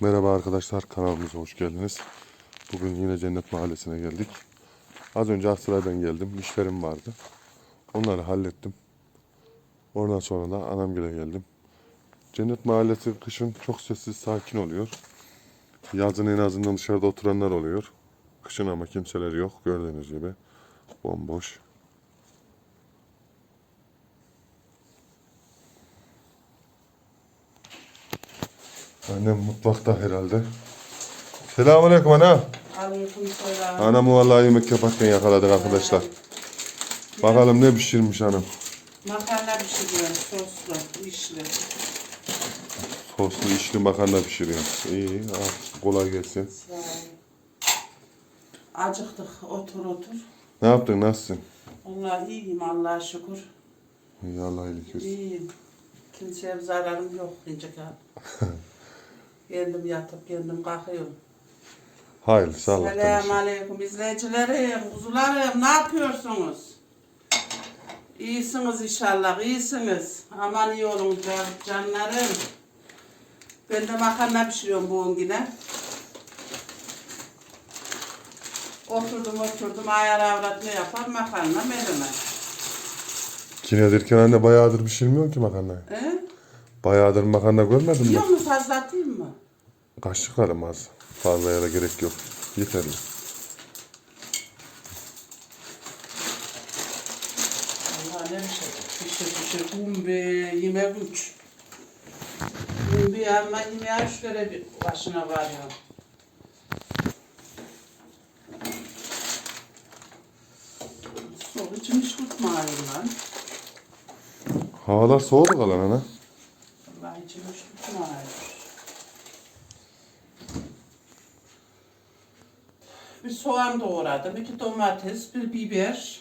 Merhaba arkadaşlar kanalımıza hoş geldiniz. Bugün yine Cennet Mahallesi'ne geldik. Az önce Aksaray'dan geldim. İşlerim vardı. Onları hallettim. Ondan sonra da Anamgül'e geldim. Cennet Mahallesi kışın çok sessiz sakin oluyor. Yazın en azından dışarıda oturanlar oluyor. Kışın ama kimseler yok gördüğünüz gibi. Bomboş. Annem mutfakta herhalde. Selamünaleyküm ana. Aleykümselam. Anamı vallahi yemek yaparken yakaladık arkadaşlar. Bakalım ne pişirmiş hanım. Makarna pişiriyorum soslu, işli. Soslu içli makarna pişiriyor. İyi, ah, kolay gelsin. Sağ. Acıktık, otur otur. Ne yaptın, nasılsın? Vallahi iyiyim Allah'a şükür. İyi, Allah iyilik versin. İyiyim. Kimseye bir zararım yok diyecek abi. kendim yatıp kendim kalkıyorum. Hayırlı, sağ ol. Selamun arkadaşlar. aleyküm izleyicilerim, kuzularım ne yapıyorsunuz? İyisiniz inşallah, iyisiniz. Aman iyi olun can- canlarım. Ben de makarna pişiriyorum bugün yine. Oturdum oturdum ayar avrat ne yapar makarna meleme. Yine derken anne bayağıdır pişirmiyor ki makarnayı. He? Bayağıdır makarna görmedim? Yiyor mu fazla atayım mı? Kaşık alım az. Fazlaya da gerek yok. Yeterli. Allah ne pişir, pişir pişir. Kumbi yemek üç. Kumbi ama yemeğe üç kere bir başına varıyor. Soğuk için hiç tutmuyor lan. Havalar soğudu kalan ana. Allah için hiç tutmuyor. Bir soğan doğradım, iki domates, bir biber.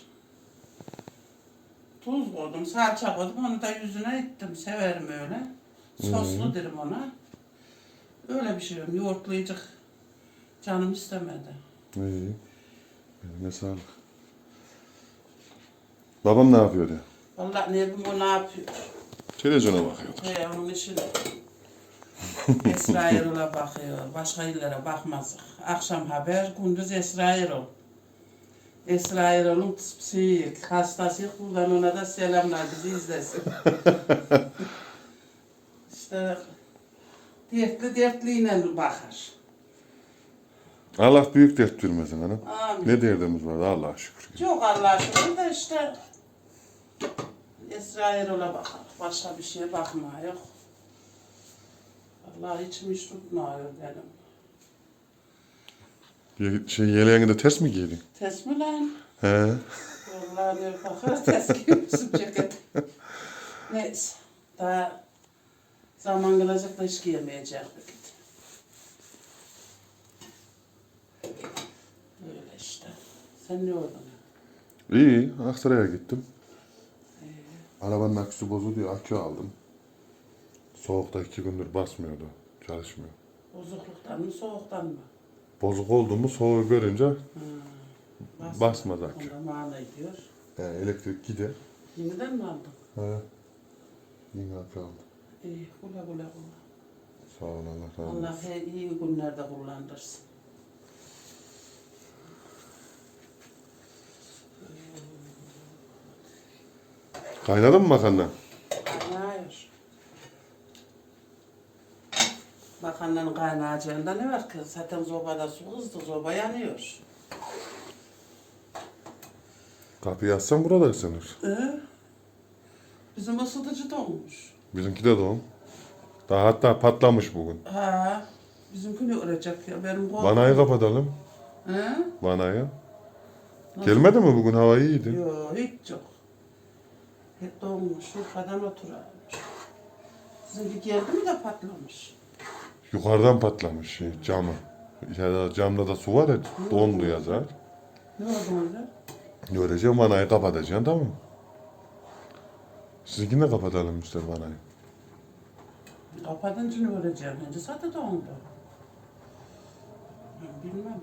Tuz koydum, salça koydum, onu da yüzüne ettim. Severim öyle. Soslu derim ona. Öyle pişiriyorum, yoğurtlayacak. Canım istemedi. İyi. Eline sağlık. Babam ne yapıyor ya? Vallahi ne bileyim o ne yapıyor. Televizyona bakıyor. He, onun için Esra Erol'a bakıyor. Başka illere bakmaz. Akşam haber, gündüz Esra Erol. Esra Erol'un psik, hastası. Buradan ona da selamlar bizi izlesin. işte dertli dertliyle bakar. Allah büyük dert vermesin hanım. Amin. Ne derdimiz var Allah'a şükür. Yok Allah'a şükür de işte Esra Erol'a bakar. Başka bir şeye bakmıyor. Yok. Allah içim hiç tutmuyor benim. Ye- Şey yeleğini de ters mi giydin? Ters mi lan? He. Vallahi ne bakar ters giymişim ceket. Neyse. Daha zaman gelecek de hiç giyemeyecek vakit. Öyle işte. Sen ne oldun? İyi. Aksaray'a gittim. Arabanın aküsü bozuldu. Akü aldım. Soğukta iki gündür basmıyordu. Çalışmıyor. Bozukluktan mı soğuktan mı? Bozuk oldu mu soğuğu görünce Bas- Basmaz akü. Onda mana ediyor. yani elektrik gider. Yeniden mi aldın? He. Yine akü aldım. İyi, kula kula kula. Sağ ol Allah razı olsun. Allah he- iyi günlerde kullandırsın. Kaynadın mı makarna? Makarnanın kaynayacağında ne var ki? Zaten sobada su hızlı, soba yanıyor. Kapıyı açsam burada ısınır. Ee? Bizim ısıtıcı dolmuş. Bizimki de doğum. Daha hatta patlamış bugün. Ha, bizimki ne örecek ya? Benim kol... Vanayı kapatalım. He? Vanayı. Gelmedi mi bugün hava iyiydi? Yok, hiç yok. Hep dolmuş, Urfa'dan oturarmış. Sizinki geldi mi de patlamış? Yukarıdan patlamış şey, camı. Da camda da su var ya dondu yazar. Ne oldu orada? Göreceğim vanayı kapatacaksın tamam mı? Sizinkini de kapatalım işte vanayı. Kapatınca ne olacak? Bence zaten dondu. Bilmem.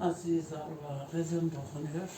Aziz Allah, rezil dokunuyor.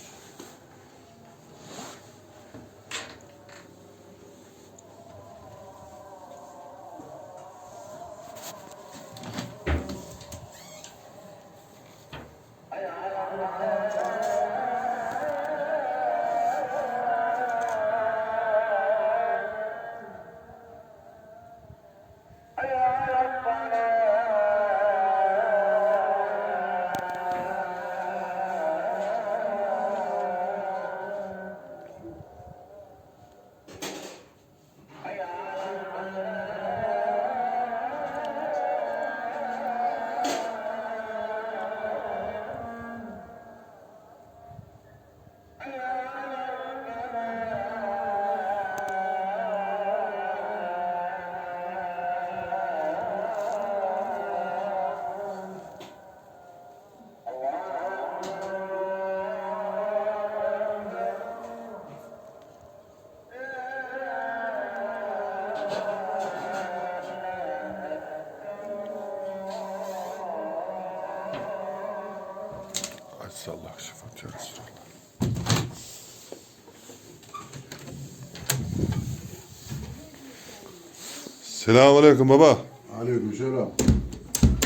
Selamun Aleyküm baba. Aleykümselam.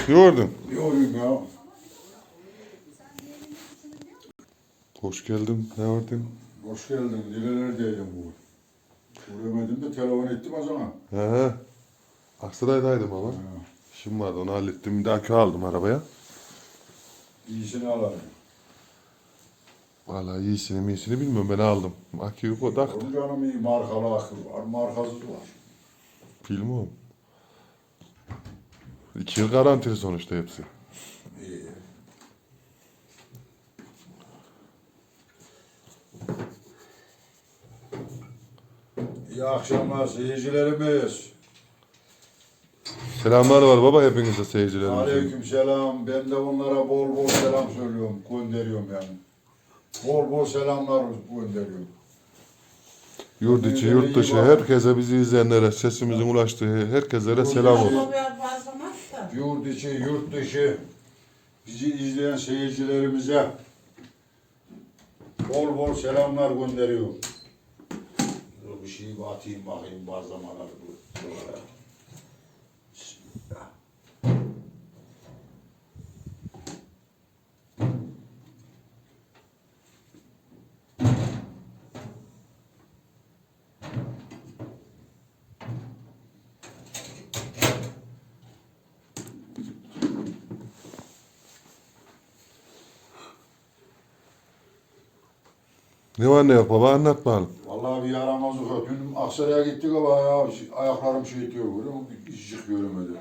Gördün. Yoğuyum ya. Hoş geldin. Ne gördün? Hoş geldin. Nerelerdeydim bugün? Uğramadım da telefon ettim o zaman. He. Aksaray'daydım ama. Ha. İşim vardı onu hallettim. Bir daha akü aldım arabaya. İyisini alalım. Vallahi iyisini iyisini bilmiyorum ben aldım. Aküyü o taktı. Onun canım iyi markalı akıl var. Markasız var. Bilmiyorum. İki yıl garantili sonuçta hepsi. İyi. İyi akşamlar seyircilerimiz. Selamlar var baba hepinize seyircilerimize. Aleykümselam. Ben de onlara bol bol selam söylüyorum, gönderiyorum yani. Bol bol selamlar gönderiyorum. Yurt içi, yurt dışı herkese bizi izleyenlere, sesimizin ulaştığı herkese selam olsun. Yurt içi, yurt dışı bizi izleyen seyircilerimize bol bol selamlar gönderiyorum. Bir şey atayım bakayım bazlamaları bu. Ne var ne yok baba anlat bakalım. Vallahi bir yaramazlık yok. Dün Aksaray'a gittik ama ya, ayaklarım şey diyor böyle işcik görünmedi.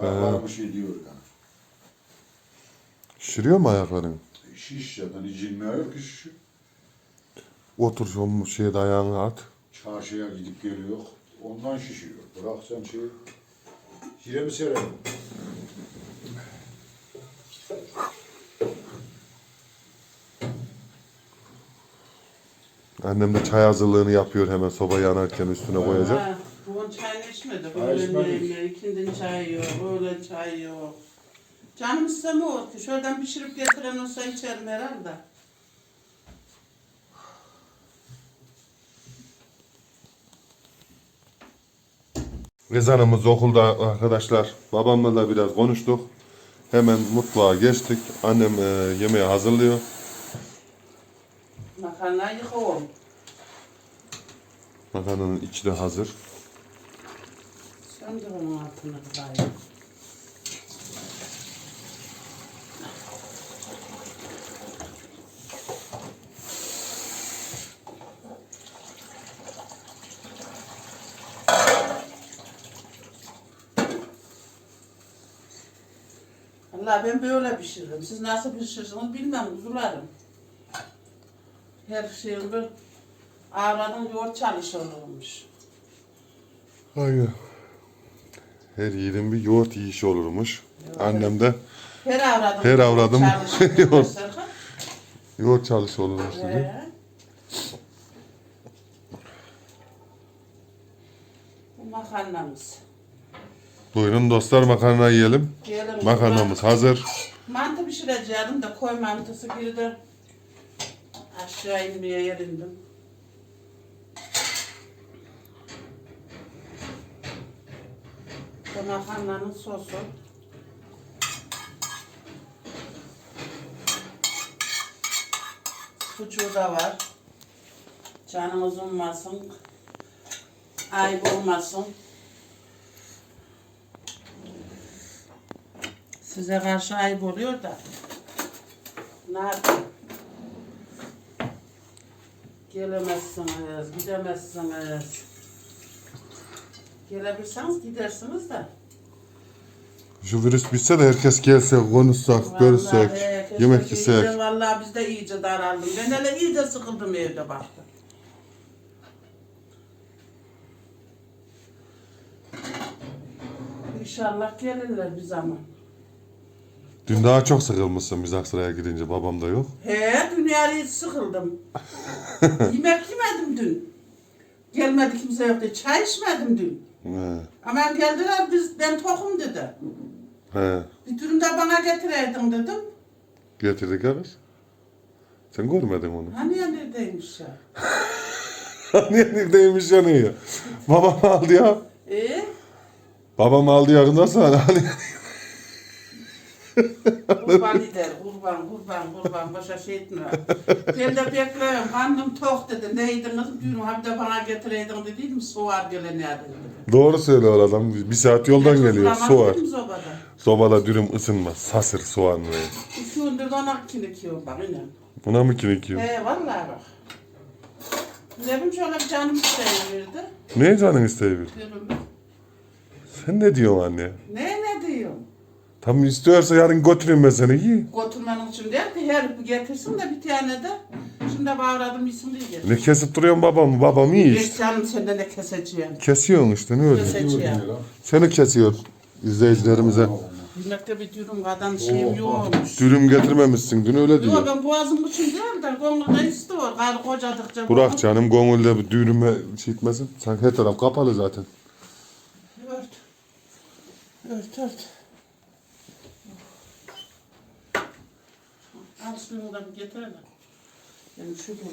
Ayaklarım şey diyor yani. Şişiriyor mu ayakların? Şiş zaten içilmiyor ki şiş. Otur şu şeye ayağını at. Çarşıya gidip geliyor. Ondan şişiyor. Bırak sen şey. Şire mi serelim? Annem de çay hazırlığını yapıyor hemen soba yanarken üstüne koyacak. Ha, Bugün çayını içmedi. Çay Öğlen yemeği, ikindin çayı yok, öğlen çayı yok. Canım istemiyor ki. Şuradan pişirip getiren olsa içerim herhalde. Ezanımız okulda arkadaşlar. Babamla da biraz konuştuk. Hemen mutfağa geçtik. Annem e, yemeği hazırlıyor. Makarna yıkıyorum. Makarnanın içi de hazır. Söndür onun altını kızayım. Allah ben böyle pişiririm. Siz nasıl pişirirsiniz bilmem kuzularım. Her şeyin bir ağladın yoğurt çalışılırmış. Aynen. Her yiğidin bir yoğurt yiyişi olurmuş. Annem de Her avradım. Her avradım yoğurt. yoğurt. çalışı olurmuş dedi. Ee? Bu makarnamız. Buyurun dostlar makarna yiyelim. Diyelim Makarnamız hazır. Mantı pişireceğim de koy mantısı girdi. Aşağı inmeye yerindim. Bu makarnanın sosu. Sucuğu da var. Canımız ummasın. Ayıp olmasın. Size karşı ayıp oluyor da. Ne yapayım? Gelemezsiniz, gidemezsiniz. Gelebilirseniz gidersiniz de. Şu virüs bitse de herkes gelse, konuşsak, görüşsek, Vallahi, keşke yemek ki yesek. iyice- Vallahi biz de iyice daraldım. Ben hele iyice sıkıldım evde baktım. İnşallah gelirler bir zaman. Dün daha çok sıkılmışsın biz Aksaray'a gidince babam da yok. He, dünyayı sıkıldım. Yemek yemedim dün. Gelmedi kimse yoktu. Çay içmedim dün. He. Ama geldiler biz ben tokum dedi. He. Bir dürüm de bana getireydin dedim. Getirdik evet. Sen görmedin onu. Hani ya neredeymiş ya? Niye neredeymiş yanıyor? Babam aldı ya. Ee? Babam aldı yakında sana. Hani Kurban gider, kurban, kurban, kurban, başa şey etme. Ben de bekliyorum, karnım tok dedi. Ne yediniz? Dün hem de bana getireydin dedi mi? Soğar gelen ne dedi. Doğru söylüyor adam. Bir saat yoldan geliyor. Mı sobada? Sobada dürüm ısınmaz. Sasır soğan ve. İki gündür bana kinikiyor bak inan. Buna mı kinikiyor? He vallahi bak. Bileyim şöyle bir canım isteyiverdi. Ne canın isteyiyor? Diyorum, Sen ne diyorsun anne? Ne ne diyorum? Tam istiyorsa yarın götüreyim ben seni. İyi. Götürmenin için değil ki her bir getirsin de bir tane de. Şimdi bağırdım isim diye getir. Ne kesip duruyorsun babamı? Babam iyi işte. canım senden ne keseceğim. Kesiyorsun işte ne öyle. Keseceğim. Seni kesiyor izleyicilerimize. Yemekte bir dürüm kadar şeyim yokmuş. Dürüm getirmemişsin dün öyle Yok diyor. ben boğazım için değil de gönlümde istiyor. Gayrı kocadıkça. Bırak canım gönülde bir dürüme şey etmesin. Sanki her taraf kapalı zaten. Ört. Ört ört. Al şunu da bir getir hele. Yani şu bunu.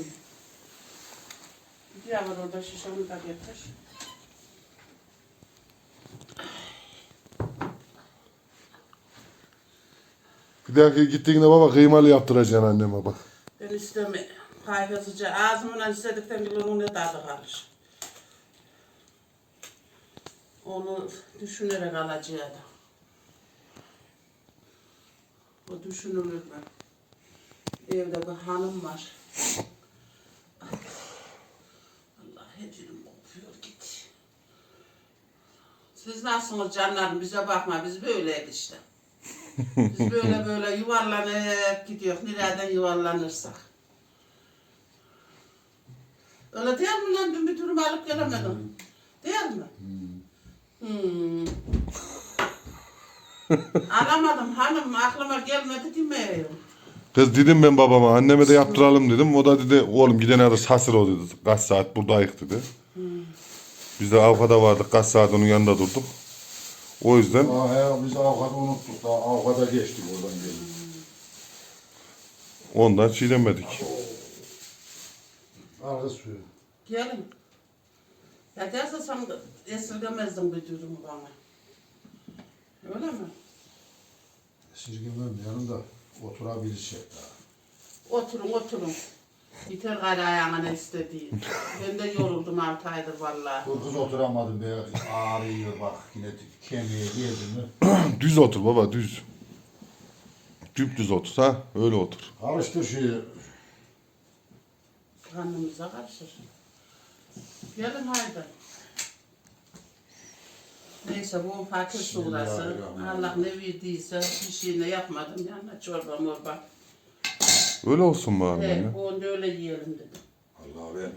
Bir diğer var orada şişe onu da getir. Bir dahaki gittiğinde baba kıymalı yaptıracaksın anneme bak. Ben istemiyorum. Kaygısızca ağzımdan istedikten bile onun ne tadı kalır. Onu düşünerek alacağım. O düşünülür mü? Evde bir hanım var. Allah hecilim kopuyor git. Siz nasılsınız canlarım bize bakma biz böyleyiz işte. Biz böyle böyle yuvarlanıp gidiyoruz. Nereden yuvarlanırsak. Öyle değil mi lan? Dün bir durum alıp gelemedim. Değil mi? Hmm. Alamadım hanım aklıma gelmedi demiyorum. Kız dedim ben babama anneme de yaptıralım dedim. O da dedi oğlum gidene kadar sasır o dedi. Kaç saat buradayız dedi. Biz de avukada vardık. Kaç saat onun yanında durduk. O yüzden Aa, he, biz avukatı unuttuk da avukata geçtik oradan geldik. ondan çiğnemedik. Arka suyu. Gelin. Ya derse sen de esirgemezdin bir durumu bana. Öyle mi? Sirgimem yanında oturabilecek daha. Oturun oturun. Biter gayrı ayağına ne istediğin. ben de yoruldum altı aydır vallahi. Dur kız oturamadım be. Ağrıyor bak yine kemiğe geldim mi. Düz otur baba düz. Düp düz otur ha. Öyle otur. Karıştır şeyi. Karnımıza karışır. Gelin haydi. Neyse bu fakir. Bismillahirrahmanirrahim. Allah ne verdiyse bir şeyine yapmadım. Yanına çorba morba. Öyle olsun bari He, anne. onu da öyle yiyelim dedim. Allah ben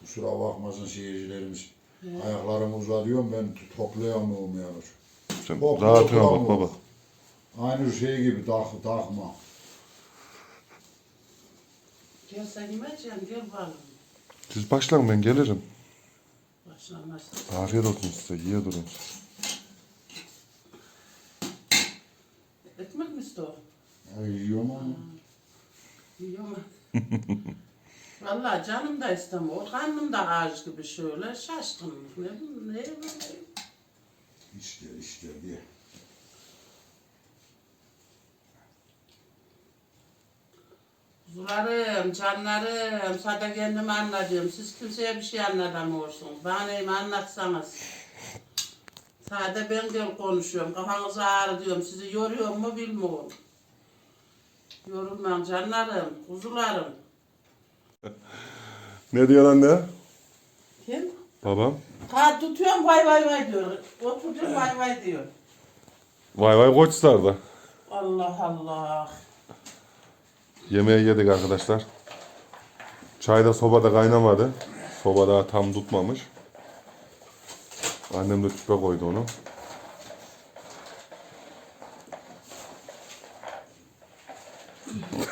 kusura bakmasın seyircilerimiz. Ayaklarımı uzatıyorum ben toplayamıyorum yani. Sen Hop, rahatına bak baba. Aynı şey gibi tak, takma. Gel sen yemeyeceksin gel bakalım. Siz başlayın ben gelirim. Başlamazsın. Afiyet olsun size. Yiye durun. Ekmek mi istiyor? Ya, yiyorum ama. Yiyor mu? Vallahi canım da istemiyor. Karnım da ağrı gibi şöyle şaşkın. Ne, ne böyle? İşte işte diye. Kuzularım, canlarım, sadece kendimi anlatıyorum. Siz kimseye bir şey anlatamıyorsunuz. Bana neyimi anlatsanız. Sadece ben gel konuşuyorum. Kafanızı ağrıtıyorum. Sizi yoruyor mu bilmiyorum. Yorulmam canlarım, kuzularım. Ne diyor anne? Kim? Babam. Ha tutuyorum vay vay vay diyor. Oturuyorum vay vay diyor. Vay vay koçlar Allah Allah. Yemeği yedik arkadaşlar. Çay da sobada kaynamadı. Soba daha tam tutmamış. Annem de tüpe koydu onu.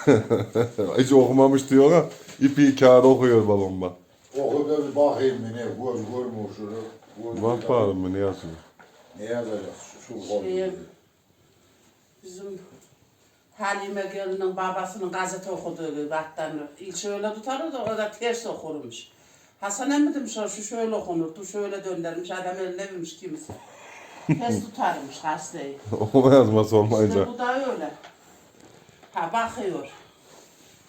Hiç okumamış diyor ha. İpi kağıt okuyor babam bak. Oku da bir bakayım ne, gör, görmüyor şunu. Bak bakalım ne yazıyor. Ne? Su, su koy. Şey, bizim Halime gelinin babasının gazete okuduğu gibi alttan şöyle tutardı da o da ters okurmuş. Hasan emmi demiş o şu şöyle okunurdu, şöyle döndürmüş, adam eline vermiş kimse. Ters tutarmış hastayı. Okuma yazması olmayınca. İşte bu da öyle. Ha bakıyor.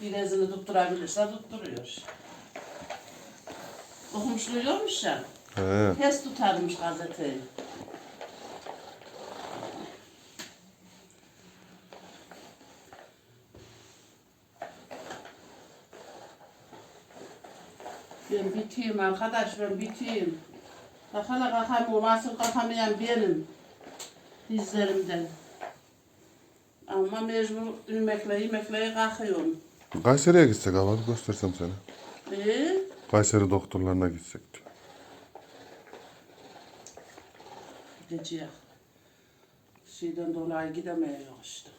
Birazını tutturabilirse tutturuyor. Okumuşluyormuş ya. He. Ters tutarmış gazeteyi. Ben biteyim arkadaş, ben biteyim. Kakala kakamıyorum, asıl kakamayan benim. Dizlerimden. Ama mecbur yemekle yemekle kalkıyorum. Kayseri'ye gitsek hava göstersem sana. Ee, Kayseri doktorlarına gitsek diyor. gideceğiz. Şeyden dolayı gidemeyiz işte.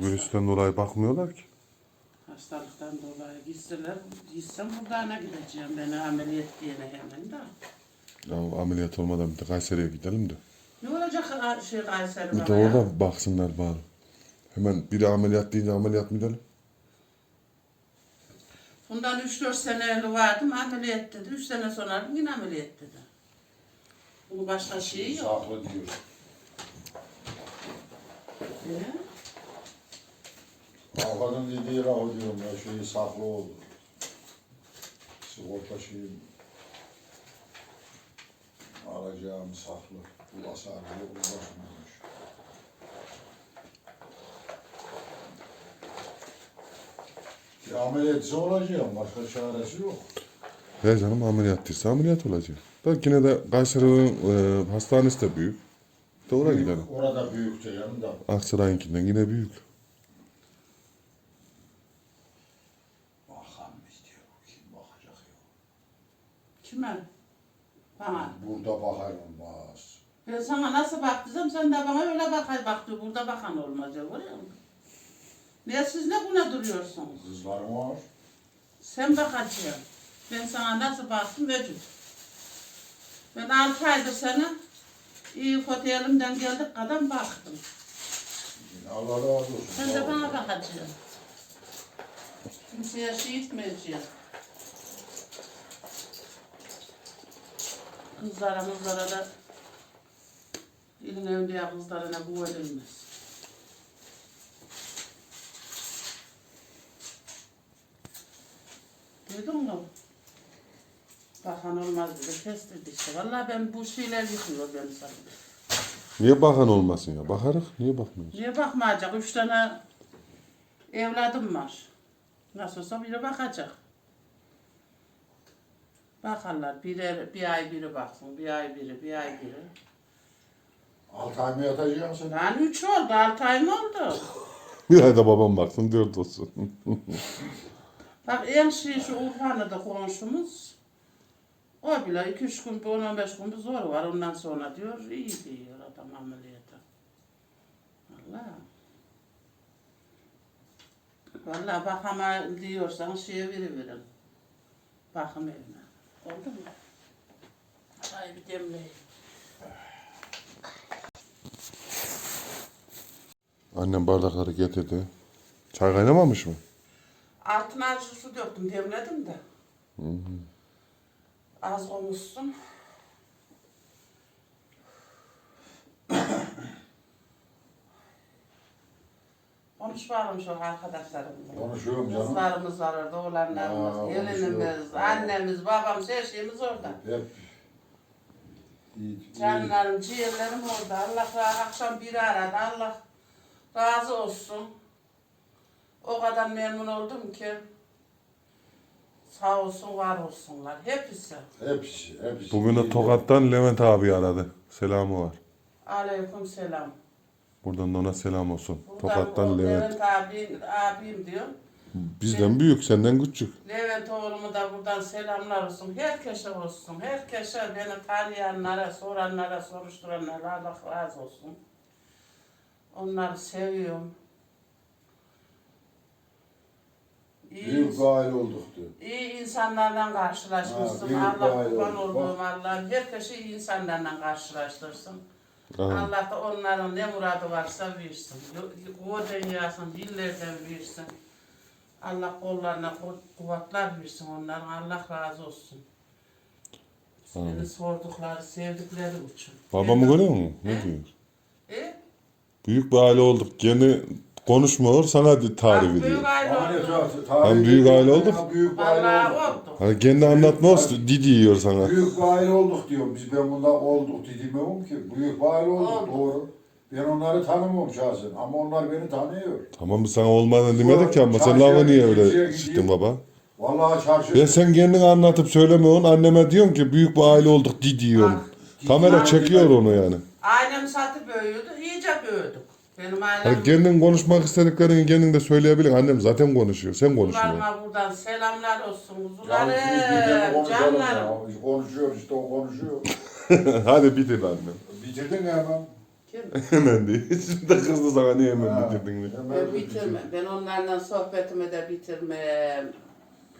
Virüsten dolayı bakmıyorlar ki. Hastalıktan dolayı gitseler, gitsem buradan gideceğim. Beni ameliyat diyene hemen de. Ya ameliyat olmadan bir de Kayseri'ye gidelim de. Ne olacak şey Kayseri Bir de bana ya? orada baksınlar bari. Hemen biri ameliyat deyince ameliyat mı gidelim? Bundan 3-4 sene evli vardım, ameliyat dedi. 3 sene sonra yine ameliyat dedi. Bunun başka şeyi yok. Saklı diyor. Ee? Avukatın dediği lafı diyorum ya şeyi saklı oldu. Sigorta şeyi alacağım saklı. Bu asarlı ulaşmıyormuş. Ya ameliyatçı olacağım. Başka çaresi yok. He canım ameliyat değilse ameliyat olacak. Da yine de Kayseri'nin e, hastanesi de büyük. De oraya gidelim. Orada büyük de yanında. Aksaray'ınkinden yine büyük. Bakan istiyor. Kim bakacak ya? Kime? Bana. Burada bakar olmaz. Ben sana nasıl baktım sen de bana öyle bakay baktı. Burada bakan olmaz ya. Görüyor musun? Niye siz ne buna duruyorsunuz? Kızlarım var. Sen bakacaksın. Ben sana nasıl baktım vücut. Ben altı aydır sana iyi kötü elimden geldik kadar baktım. Allah razı olsun. Sen de bana bakacaksın. Kimseye şey etmeyeceksin. Kızlara mızlara da ilin evliya kızlarına bu verilmez. Duydun mu? Bakan olmaz dedi, test dedi işte. Vallahi ben bu şeyler yıkıyor beni sana. Niye bakan olmasın ya? Bakarız. Niye bakmıyoruz? Niye bakmayacak? Üç tane evladım var. Nasıl olsa biri bakacak. Bakarlar. Biri, bir ay biri baksın, bir ay biri, bir ay biri. Altı ay mı yatacaksın? Lan üç oldu, altı ay mı oldu? Bir ayda babam baksın dört olsun. Bak en şey şu Urfan'da komşumuz. O bile iki üç gün, on on beş gün bir zor var. Ondan sonra diyor, iyi diyor adam ameliyata. Valla. Valla bakama diyorsan şeye veriverin. Bakım evine. Oldu mu? Hadi bir demleyin. Annem bardakları getirdi. Çay kaynamamış mı? Altına acı su döktüm, demledim de. Az olmuşsun. Konuş bakalım şu arkadaşlarımızla. Konuşuyorum canım. Kızlarımız var orada, oğlanlarımız, Aa, gelinimiz, annemiz, babamız, her şeyimiz orada. Hep iyi, iyi. Canlarım, ciğerlerim orada. Allah ra- akşam biri aradı. Allah razı olsun. O kadar memnun oldum ki. Sağ olsun, var olsunlar. Hepsi. Hepsi, hepsi. Bugün de iyi. Tokat'tan Levent abi aradı. Selamı var. Aleyküm selam. Buradan da ona selam olsun. Buradan Tokat'tan o Levent. Levent abim, abim diyor. Bizden büyük, senden küçük. Levent oğlumu da buradan selamlar olsun. Herkese olsun. Herkese beni tanıyanlara, soranlara, soruşturanlara Allah razı olsun. Onları seviyorum. İyi, Büyük bir aile olduk diyor. iyi insanlarla karşılaşmışsın. Ha, büyük Allah aile kurban olduk. olduğum Allah'ım. Herkesi iyi insanlarla karşılaştırsın. Amin. Allah da onların ne muradı varsa versin. O dünyasın, dillerden versin. Allah kollarına ku- kuvvetler versin onların. Allah razı olsun. Seni sordukları, sevdikleri için. Babamı görüyor musun? Ne diyor? E? Büyük bir aile olduk. Gene konuşmuyor sana tarif ediyor. büyük aile oldu. büyük aile olduk. ya, Büyük bir aile Vallahi olduk. oldu. Hani kendi anlatmaz didi yiyor sana. Büyük bir aile olduk diyorum. Biz ben bunda olduk demiyorum ki. Büyük bir aile olduk Oldu. doğru. Ben onları tanımıyorum şahsen ama onlar beni tanıyor. Tamam sana olmadığını demedik ya ama sen Çarşıya lava niye öyle gideyim. çıktın baba? Vallahi çarşı. Ben sen kendini anlatıp söylemiyorsun. Anneme diyorsun ki büyük bir aile olduk di diyorsun. Kamera çekiyor onu yani. Ailem satı büyüdü, iyice büyüdük. Benim ailem... Hani kendin konuşmak istediklerini kendin de söyleyebilirsin. Annem zaten konuşuyor. Sen konuşmuyorsun. Kuzularıma buradan selamlar olsun. Kuzularım, canlarım. Konuşuyor işte o konuşuyor. Hadi bitir annem. Bitirdin ya hemen. Kim? Hemen değil. Şimdi de kızdı sana niye hemen Ha, bitirdin diye. hemen Ben bitirdim. bitirmem. Ben onlarla sohbetimi de bitirmem.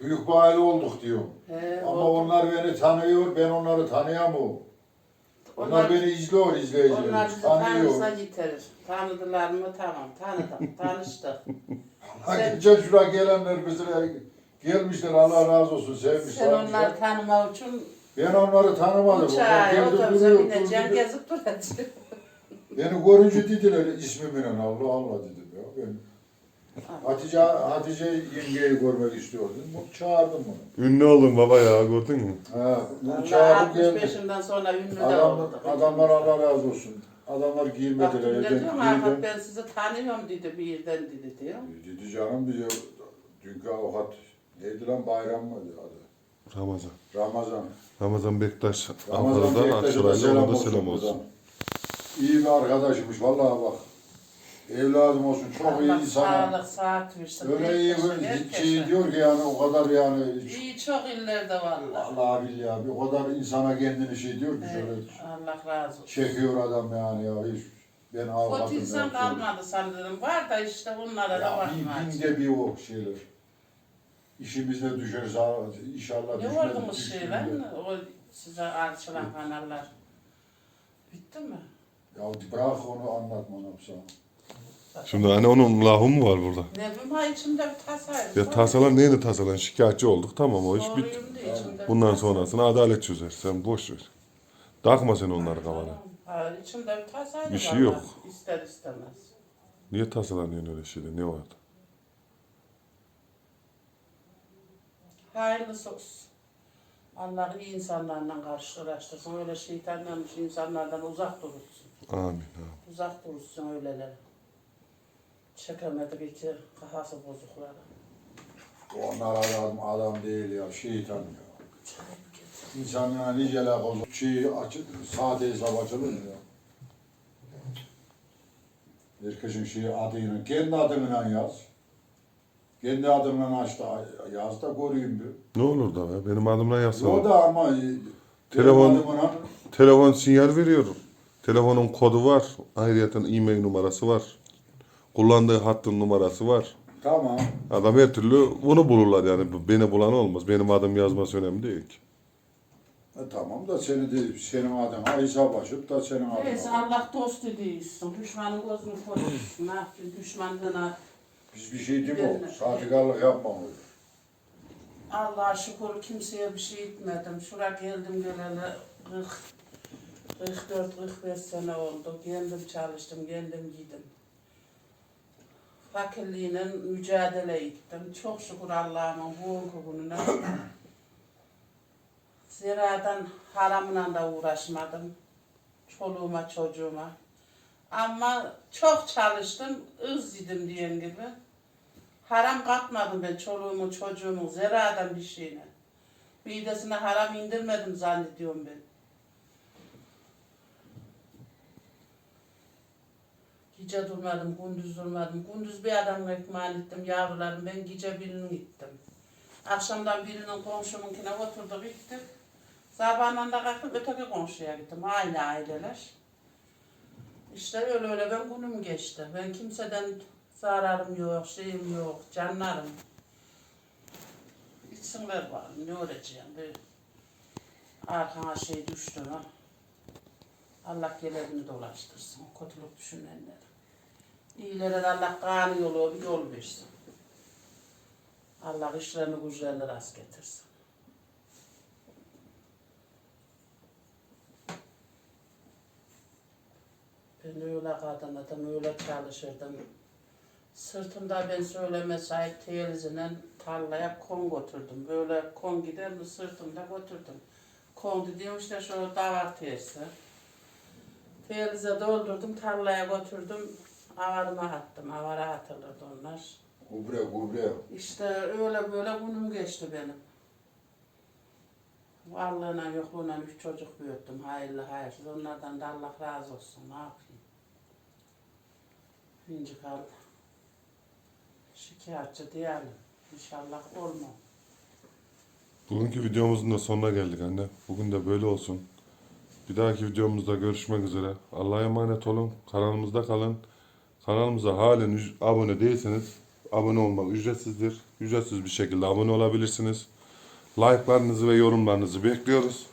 Büyük bir aile olduk diyor. He, Ama oldu. onlar beni tanıyor, ben onları tanıyamıyorum. Onlar, Onlar, beni izliyor, onlar izleyiciler. bizi Tanıyor. tanırsa yitirir. Tanıdılar mı? Tamam. Tanıdım. Tanıştık. Ha, Geçen şuraya gelenler bize gelmişler Allah razı olsun sevmiş. Sen onları tanımak için Ben onları tanımadım. Onlar uçağa, geldi otobüse duruyor, durdu. gezip duracaksın. Beni görünce dediler ismimle Allah Allah dedim ya. Ben Hatice, Hatice yengeyi görmek istiyordum. Bu çağırdım bunu. Ünlü oldun baba ya gördün mü? Ha, bunu Allah çağırdım geldi. 65'inden sonra ünlü de Adam, oldu. adamlar Allah razı olsun. Adamlar Bak giymediler. dün de diyorum ben sizi tanıyorum dedi bir yerden dedi diyor. Dedi canım bize dünkü avukat neydi lan bayram mı adı? Ramazan. Ramazan. Ramazan Bektaş Ramazan Ankara'dan Bektaş'a da Aksaray'la ona da olsun selam buradan. olsun. İyi bir arkadaşmış vallahi bak. Evladım olsun çok iyi Allah insan. sağlık saat versin. Öyle iyi herkese, bir herkese. şey diyor ki yani o kadar yani İyi çok illerde vallahi. Allah billahi abi o kadar insana kendini şey diyor ki şöyle Evet, Allah razı olsun. çekiyor adam yani ya hiç ben Kötü avukatım. insan ya. kalmadı sanırım. Var da işte bunlara da Ya bakma. bin, binde bir o şeyler. İşimizde düşerse inşallah Ne düşmez. oldu bu şeyler? O size açılan kanallar. Bitti mi? Ya bırak onu anlatma ne yapsam. Şimdi hani onun lahı mı var burada? Ne bileyim ha içimde bir tasaydı. Ya tasalan neyini tasalan? Şikayetçi olduk tamam o iş bitti. Bundan sonrasını adalet çözer. Sen boş ver. Takma sen onları kafana. Ha, içimde bir tasaydı Bir şey yok. İster istemez. Niye tasalanıyorsun öyle şeyde? Ne vardı? Hayırlısı olsun. Allah iyi insanlarla karşılaştırsın. Öyle şeytanlanmış insanlardan uzak durursun. Amin. amin. Uzak durursun öyleleri. Çekemedik iki kafası bozukları. Onlar adam, adam değil ya şeytan ya. İnsan yani niceler bozuk. Şey açık, sade hesap açılır ya? Herkesin şeyi adıyla, kendi adıyla yaz. Kendi adımla aç da yaz da göreyim bir. Ne olur da be? Benim adımla O yazsana. da ama Telefon- benim adımla Telefon sinyal veriyor. Telefonun kodu var. Ayrıca e-mail numarası var. Kullandığı hattın numarası var. tamam. Adam her türlü bunu bulurlar yani. Beni bulan olmaz. Benim adım yazması önemli değil ki. E, tamam da seni de senin adına hesap açıp da senin Neyse adına. Allah dost değilsin. Düşmanın gözünü korusun. Ne yaptın düşmanlığına? Biz bir şey değil mi Ben- o? Sahtekarlık yapmam öyle. Allah'a şükür kimseye bir şey etmedim. Şura geldim geleli 40, 44, 45 sene oldu. Kendim çalıştım, kendim giydim. Fakirliğine mücadele ettim. Çok şükür Allah'ımın bugünkü gününe. Ziradan haramla da uğraşmadım. Çoluğuma, çocuğuma. Ama çok çalıştım, ız yedim diyen gibi. Haram katmadım ben çoluğumun çocuğumun zeradan bir şeyine. Midesine haram indirmedim zannediyorum ben. Gece durmadım, gündüz durmadım. Gündüz bir adamın ekmeğini gittim yavrularım. Ben gece birinin gittim. Akşamdan birinin komşumunkine oturduk gittik. Sabahından da kalktım öteki komşuya gittim. Aynı aileler. İşte öyle öyle ben günüm geçti. Ben kimseden zararım yok, şeyim yok, canlarım. İçsinler var, ne öğreteceğim? Bir arkana şey düştü mü? Allah gelerini dolaştırsın. Kötülük düşünenler. İyilere de Allah kanı yolu bir yol versin. Allah işlerini güçlerini rast getirsin. Ben öyle kadınladım, öyle çalışırdım. Sırtımda ben söyleme sahip teyzesiyle tarlaya kon götürdüm. Böyle kon gider mi sırtımda götürdüm. Kon dediğim işte şu davar teyzesi. Teyze doldurdum, tarlaya götürdüm. Avarıma attım, avara atılırdı onlar. Gübre gübre. İşte öyle böyle günüm geçti benim. Varlığına yokluğuna üç çocuk büyüttüm. Hayırlı hayırsız. Onlardan da Allah razı olsun. Ne yapayım? İnci kal. Şikayetçi diyelim. İnşallah olmam. Bugünkü videomuzun da sonuna geldik anne. Bugün de böyle olsun. Bir dahaki videomuzda görüşmek üzere. Allah'a emanet olun. Kanalımızda kalın. Kanalımıza halen abone değilseniz abone olmak ücretsizdir. Ücretsiz bir şekilde abone olabilirsiniz. Like'larınızı ve yorumlarınızı bekliyoruz.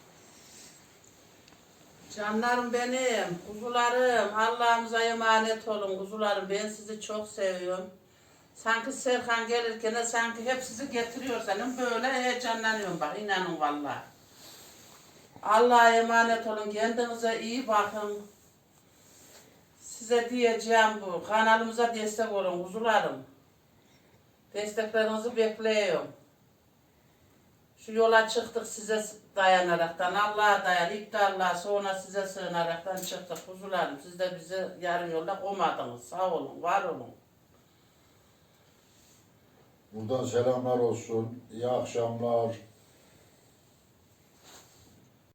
Canlarım benim, kuzularım, Allah'ımıza emanet olun kuzularım. Ben sizi çok seviyorum. Sanki Serkan gelirken de sanki hep sizi getiriyor senin böyle heyecanlanıyorum bak inanın vallahi. Allah'a emanet olun, kendinize iyi bakın. Size diyeceğim bu, kanalımıza destek olun kuzularım. Desteklerinizi bekliyorum. Şu yola çıktık size dayanaraktan, Allah'a dayan, iptallah sonra size sığınaraktan çıktık kuzularım. Siz de bizi yarım yolda komadınız. Sağ olun, var olun. Buradan selamlar olsun. İyi akşamlar.